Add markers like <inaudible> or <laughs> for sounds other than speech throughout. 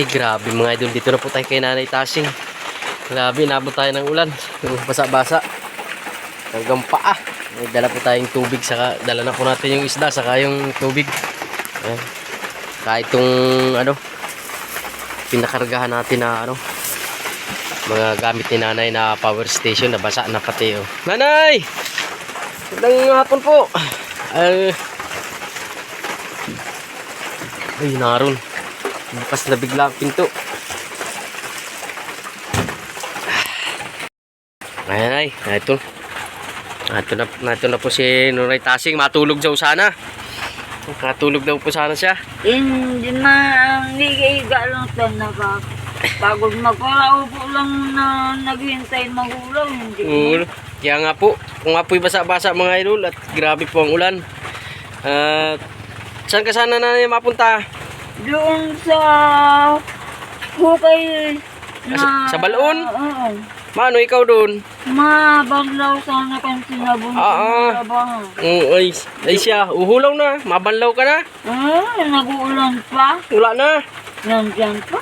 Eh, grabe mga idol. Dito na po tayo kay Nanay Tasing. Grabe, inabot tayo ng ulan. Basa-basa. Hanggang paa. May dala po tayong tubig. Saka, dala na po natin yung isda. Saka yung tubig. Ayan. Kahit itong, ano, pinakargahan natin na, ano, mga gamit ni nanay na power station. Nabasa na pati, oh. Nanay! Magandang hapon po. Ay, ay naroon. Bukas na bigla ang pinto. Ayan ay, ito. Ito na, ito na po si Nuray Tasing. Matulog daw sana. Matulog daw po sana siya. Hindi na, hindi kaiga lang ito na ba? Pagod magpalaupo lang na naghihintay magulang. Hindi. Oo. Kaya nga po, kung nga po'y basa-basa mga idol at grabe po ang ulan. At saan ka sana na mapunta? Doon sa hukay na... Sa- sa balon? Oo. Mano, ikaw doon? Mabanglaw sana kang sinabong Ah, ah. trabaho. Oo, ay, ay siya. Uhulaw na. Mabanlaw ka na. Ah, nag-uulan pa. Wala na. Nandiyan pa.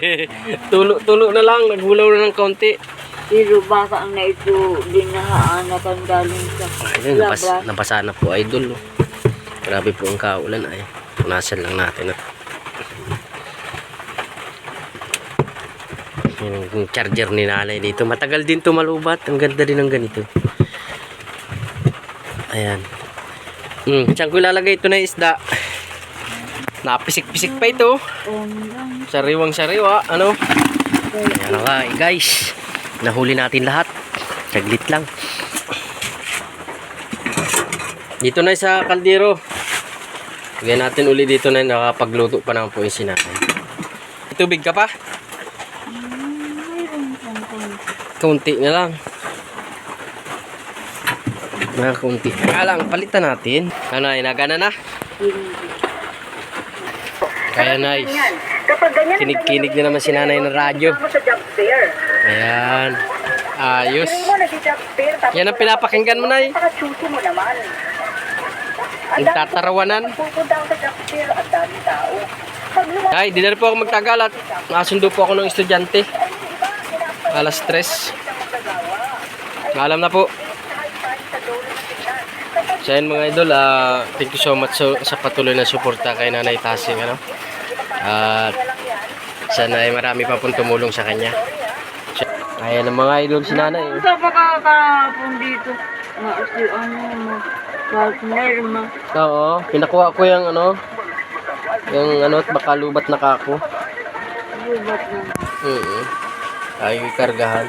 <laughs> tulo-tulo na lang. Naghulaw na ng kaunti. Pero baka na ito dinahaan na kang galing sa labas. nabasa na po idol. oh. Grabe po ang kaulan ay. Punasan lang natin. Yun Yung charger ni nanay dito. Matagal din to malubat. Ang ganda din ng ganito. Ayan. Hmm, saan ko ilalagay ito na isda? Napisik-pisik pa ito. Sariwang sariwa. Ano? Ayan na eh, guys. Nahuli natin lahat. Saglit lang. Dito na sa kaldero. Lagyan natin uli dito na nakapagluto pa naman po yung sinakay. Tubig ka pa? Mayroon kung Kaunti na lang. Mga kaunti. Kaya lang, palitan natin. Ano, ay nagana na? Kaya na, kinig-kinig na naman si nanay ng radyo. Ayan. Ayos. Yan ang pinapakinggan mo, Nay. Pakatsuso Ang tatarawanan. Ay, di na po ako magtagal at nasundo po ako ng estudyante. Alas 3. Alam na po. So yun mga idol, ah, thank you so much so, sa patuloy na suporta kay Nanay Tasing. Ano? At sana ay marami pa pong tumulong sa kanya. So, ayan ang mga idol si Nanay. oh. Sa pagkakapon dito, na si ano mo, partner mo. Oo, pinakuha ko yung ano, yung ano, baka lubat na kako. Bubat na. Oo. Ay, kargahan.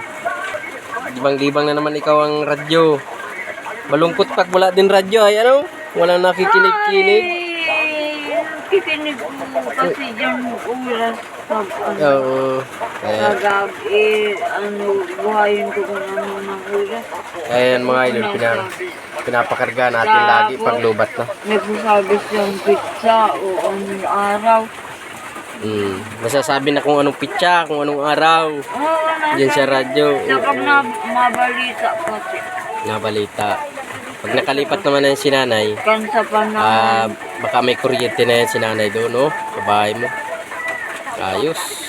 Libang-libang na naman ikaw ang radyo. Malungkot pag wala din radyo ay ano? Walang nakikinig-kinig. Ay, kikinig mo kasi dyan oras pag ano, Oo. Ayan. kagabi, ano, buhayin ko kung ano ng oras. Ayan mga idol, pina, pinapakarga natin lagi pag lubat na. Nagsasabi siyang pizza o anong araw. Mm. Masasabi na kung anong pitsa, kung anong araw. Oo, nasa, Diyan sa radyo. Oo. na, mabalita kasi. Nabalita. Pag nakalipat naman na yung sinanay, Kan sa panahon. ah, baka may kuryente na yan sinanay doon, no? Sa bahay mo. Ayos.